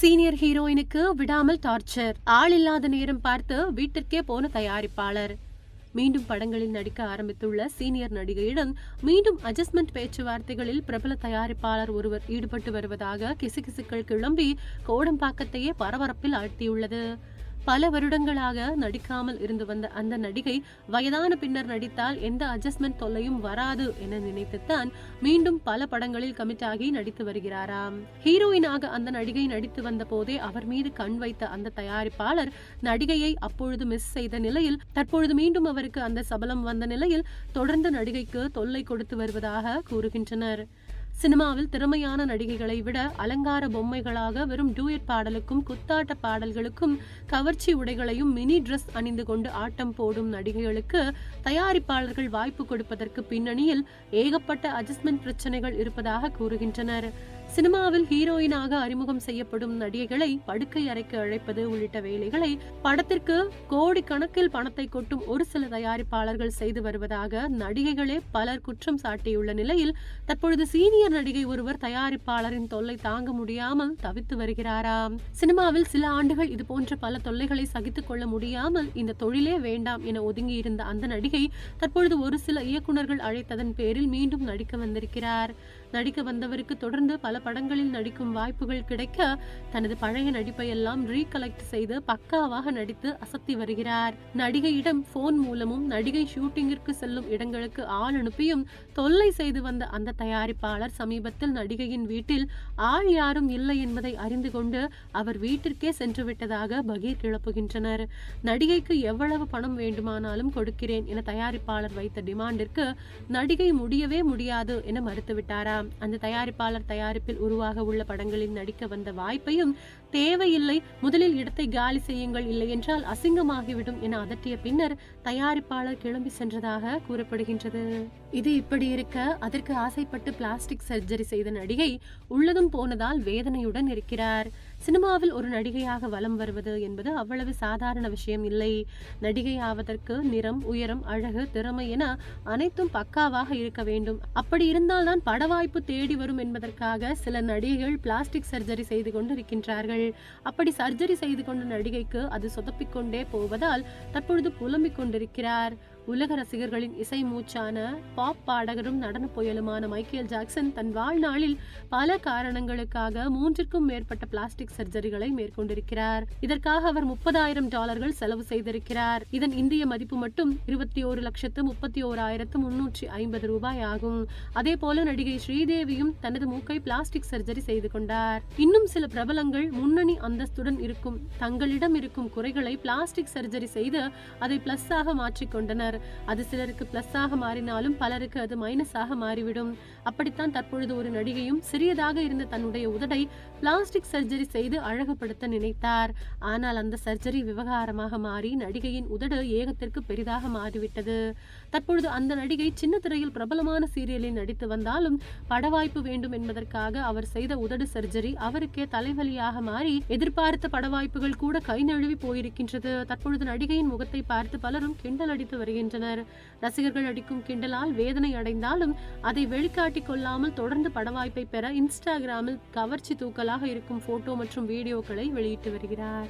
Senior ஹீரோயினுக்கு விடாமல் torture. ஆள் இல்லாத நேரம் பார்த்து வீட்டிற்கே போன தயாரிப்பாளர். மீண்டும் படங்களில் நடிக்க ஆரம்பித்துள்ள சீனியர் நடிகையிடம் மீண்டும் அட்ஜஸ்ட்மெண்ட் பேச்சுவார்த்தைகளில் பிரபல தயாரிப்பாளர் ஒருவர் ஈடுபட்டு வருவதாக கிசுகிசுக்கள் கிளம்பி கோடம்பாக்கத்தையே பரபரப்பில் ஆழ்த்தியுள்ளது. பல வருடங்களாக நடிக்காமல் இருந்து வந்த அந்த நடிகை வயதான பின்னர் நடித்தால் எந்த அட்ஜஸ்ட்மெண்ட் தொல்லையும் வராது என நினைத்துத்தான் மீண்டும் பல படங்களில் கமிட் ஆகி நடித்து வருகிறாராம். ஹீரோயினாக அந்த நடிகை நடித்து வந்த போதே அவர் மீது கண் வைத்த அந்த தயாரிப்பாளர் நடிகையை அப்பொழுது மிஸ் செய்த நிலையில் தற்பொழுது மீண்டும் அவருக்கு அந்த சபலம் வந்த நிலையில் தொடர்ந்து நடிகைக்கு தொல்லை கொடுத்து வருவதாக கூறுகின்றனர். சினிமாவில் திறமையான நடிகைகளை விட அலங்கார பொம்மைகளாக வெறும் டூயட் பாடலுக்கும் குத்தாட்ட பாடல்களுக்கும் கவர்ச்சி உடைகளையும் மினி ட்ரெஸ் அணிந்து கொண்டு ஆட்டம் போடும் நடிகைகளுக்கு தயாரிப்பாளர்கள் வாய்ப்பு கொடுப்பதற்கு பின்னணியில் ஏகப்பட்ட அட்ஜஸ்ட்மெண்ட் பிரச்சனைகள் இருப்பதாக கூறுகின்றனர். சினிமாவில் ஹீரோயினாக அறிமுகம் செய்யப்படும் நடிகைகளை படுக்கை அறைக்கு அழைப்பது உள்ளிட்ட வேலைகளை படத்திற்கு கோடி கணக்கில் பணத்தை கொட்டும் ஒரு சில தயாரிப்பாளர்கள் செய்து வருவதாக நடிகைகளே பலர் குற்றம் சாட்டியுள்ள நிலையில் தற்பொழுது சீனியர் நடிகை ஒருவர் தயாரிப்பாளரின் தொல்லை தாங்க முடியாமல் தவித்து வருகிறாராம். சினிமாவில் சில ஆண்டுகள் இது போன்ற பல தொல்லைகளை சகித்துக் கொள்ள முடியாமல் இந்த தொழிலே வேண்டாம் என ஒதுங்கி இருந்த அந்த நடிகை தற்பொழுது ஒரு சில இயக்குனர்கள் அழைத்ததன் பேரில் மீண்டும் நடிக்க வந்திருக்கிறார். நடிக்க வந்தவருக்கு தொடர்ந்து பல படங்களில் நடிக்கும் வாய்ப்புகள் கிடைக்க தனது பழைய நடிப்பை எல்லாம் ரீகலெக்ட் செய்து பக்காவாக நடித்து அசத்தி வருகிறார். நடிகையிடம் போன் மூலமும் நடிகை ஷூட்டிங்கிற்கு செல்லும் இடங்களுக்கு ஆள் அனுப்பியும் தொல்லை செய்து வந்த அந்த தயாரிப்பாளர் சமீபத்தில் நடிகையின் வீட்டில் ஆள் யாரும் இல்லை என்பதை அறிந்து கொண்டு அவர் வீட்டிற்கே சென்று விட்டதாக பகீர் கிளப்புகின்றனர். நடிகைக்கு எவ்வளவு பணம் வேண்டுமானாலும் கொடுக்கிறேன் என தயாரிப்பாளர் வைத்த டிமாண்டிற்கு நடிகை முடியவே முடியாது என மறுத்துவிட்டாரா? அந்த தயாரிப்பாளர் தயாரிப்பில் உருவாக உள்ள படங்களில் நடிக்க வந்த வாய்ப்பையும் தேவையில்லை முதலில் இடத்தை காலி செய்யுங்கள் இல்லை என்றால் அசிங்கமாகிவிடும் என அதட்டிய பின்னர் தயாரிப்பாளர் கிளம்பி சென்றதாக கூறப்படுகின்றது. இது இப்படி இருக்க அதற்கு ஆசைப்பட்டு பிளாஸ்டிக் சர்ஜரி செய்த நடிகை உள்ளதும் போனதால் வேதனையுடன் இருக்கிறார். சினிமாவில் ஒரு நடிகையாக வலம் வருவது என்பது அவ்வளவு சாதாரண விஷயம் இல்லை. நடிகை ஆவதற்கு நிறம் உயரம் அழகு திறமை என அனைத்தும் பக்காவாக இருக்க வேண்டும். அப்படி இருந்தால்தான் பட வாய்ப்பு தேடி வரும் என்பதற்காக சில நடிகைகள் பிளாஸ்டிக் சர்ஜரி செய்து கொண்டு இருக்கின்றார்கள் அப்படி சர்ஜரி செய்து கொண்ட நடிகைக்கு அது சொதப்பிக்கொண்டே போவதால் தற்பொழுது புலம்பிக் கொண்டிருக்கிறார். உலக ரசிகர்களின் இசை மூச்சான பாப் பாடகரும் நடன புயலுமான மைக்கேல் ஜாக்சன் தன் வாழ்நாளில் பல காரணங்களுக்காக மூன்றிற்கும் மேற்பட்ட பிளாஸ்டிக் சர்ஜரிகளை மேற்கொண்டிருக்கிறார். இதற்காக அவர் முப்பதாயிரம் டாலர்கள் செலவு செய்திருக்கிறார். இதன் இந்திய மதிப்பு மட்டும் இருபத்தி ஒரு லட்சத்து முப்பத்தி ஓராயிரத்து முன்னூற்றி ஐம்பது ரூபாய் ஆகும். அதே போல நடிகை ஸ்ரீதேவியும் தனது மூக்கை பிளாஸ்டிக் சர்ஜரி செய்து கொண்டார். இன்னும் சில பிரபலங்கள் முன்னணி அந்தஸ்துடன் இருக்கும் தங்களிடம் இருக்கும் குறைகளை பிளாஸ்டிக் சர்ஜரி செய்து அதை பிளஸ் ஆக மாற்றிக்கொண்டனர் அது சிலருக்கு பிளஸ் ஆக மாறினாலும் பலருக்கு அது மைனஸ் ஆக மாறிவிடும். அப்படித்தான் தற்பொழுது ஒரு நடிகையும் சிறியதாக இருந்த தன்னுடைய உதடை பிளாஸ்டிக் சர்ஜரி செய்து அழகுபடுத்த நினைத்தார். ஆனால் அந்த சர்ஜரி விவகாரமாக மாறி நடிகையின் உதடு ஏகத்திற்கு பெரிதாக மாறிவிட்டது. தற்பொழுது அந்த நடிகை சின்ன திரையில் பிரபலமான சீரியலில் நடித்து வந்தாலும் பட வாய்ப்பு வேண்டும் என்பதற்காக அவர் செய்த உதடு சர்ஜரி அவருக்கே தலைவலியாக மாறி எதிர்பார்த்த பட வாய்ப்புகள் கூட கை நழுவி போயிருக்கின்றது. தற்பொழுது நடிகையின் முகத்தை பார்த்து பலரும் கிண்டல் அடித்து வருகின்றனர். ரசிகர்கள் அடிக்கும் கிண்டலால் வேதனை அடைந்தாலும் அதை வெளிக்காட்டிக் கொள்ளாமல் தொடர்ந்து பட வாய்ப்பை பெற இன்ஸ்டாகிராமில் கவர்ச்சி தூக்கலாக இருக்கும் போட்டோ மற்றும் வீடியோக்களை வெளியிட்டு வருகிறார்.